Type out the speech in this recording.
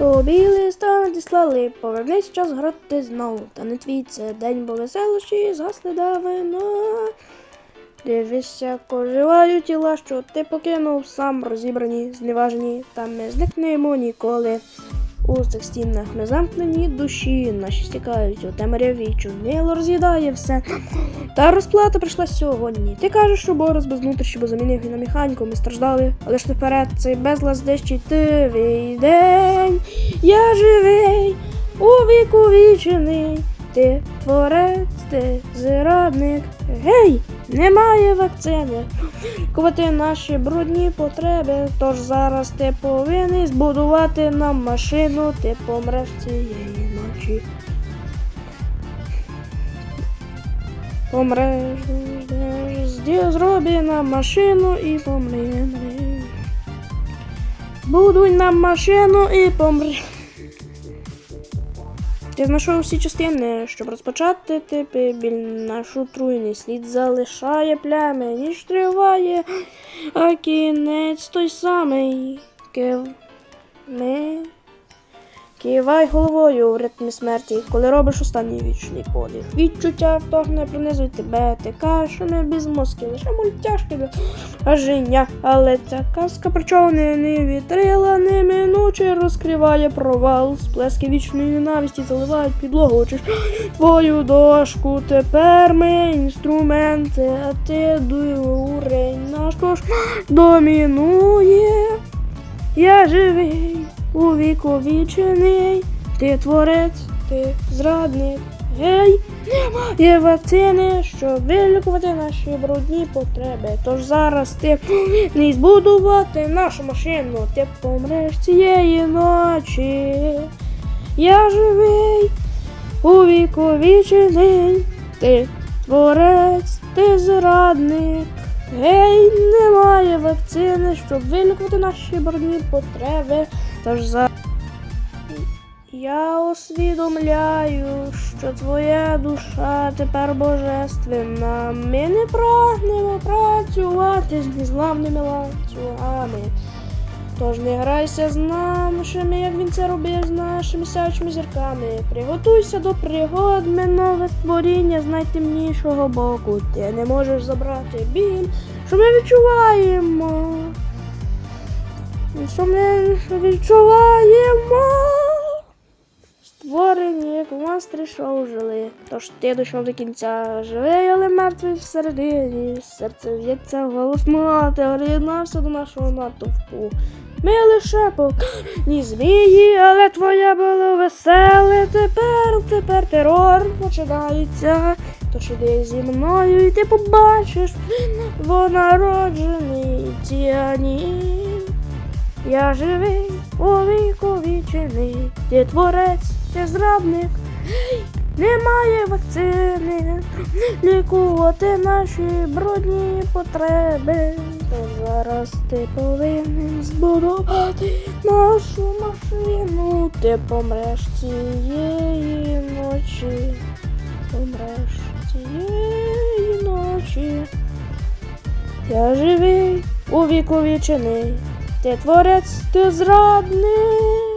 Тобі листа надіслали, повернись час грати знову. Та не твій це день, бо веселощі згасли давно. Дивишся, коживають тіла, що ти покинув сам розібрані, зневажені, та ми зникнемо ніколи. У цих стінах ми замкнені душі, наші стікають у темряві, чунило роз'їдає все. Та розплата прийшла сьогодні. Ти кажеш, що Борис без внутрішні, бо замінив і на механіку, ми страждали, але ж наперед цей безлад дещий ти день. Я живий, у віку вічений, ти творець, ти зрадник. Гей, немає вакцини. Кувати наші брудні потреби. Тож зараз ти повинен збудувати нам машину, ти помреш цієї ночі. Помреш, зроби нам машину і помри. Будуй нам машину і помри. Ти знайшов всі частини, щоб розпочати типи біль нашу труйний слід залишає плями, ніж триває, а кінець той самий кив. Ми. Кивай головою в ритмі смерті, коли робиш останній вічний подих. Відчуття вторгне пронизують тебе, ти що ми без мозки, лише мультяшки для аження. Але ця казка про човни вітрила неминуче розкриває провал. Сплески вічної ненависті заливають підлогу. очиш твою дошку тепер ми інструменти, а ти дурень наш кош домінує. Я живий у віку ти творець, ти зрадник. Гей, немає вакцини, щоб вилікувати наші брудні потреби. Тож зараз ти не збудувати нашу машину, ти помреш цієї ночі. Я живий у віку вічений, ти творець, ти зрадник. Гей, немає вакцини, щоб вилікувати наші брудні потреби. Тож за я усвідомляю, що твоя душа тепер божественна. Ми не прагнемо працювати з незламними ланцюгами. Тож не грайся з нашими, як він це робив з нашими сячими зірками. Приготуйся до пригод, ми нове створіння з найтемнішого боку. Ти не можеш забрати біль, що ми відчуваємо. Що ми відчуваємо. Як монстри, що жили. Тож ти дійшов до кінця живий, але мертвий всередині. Серце в'ється голосно, ти приєднався до нашого натовпу. Ми лише покарані змії, але твоє було веселе. Тепер, тепер терор починається. Тож іди зі мною, і ти побачиш новонароджений тіанін. Я живий у віку вічений, ти творець, ти зрадник. Немає вакцини, лікувати наші брудні потреби. То зараз ти повинен збудувати нашу машину. Ти помреш цієї ночі. Помреш цієї ночі. Я живий у віку вічений. Ти творець, ти зрадник.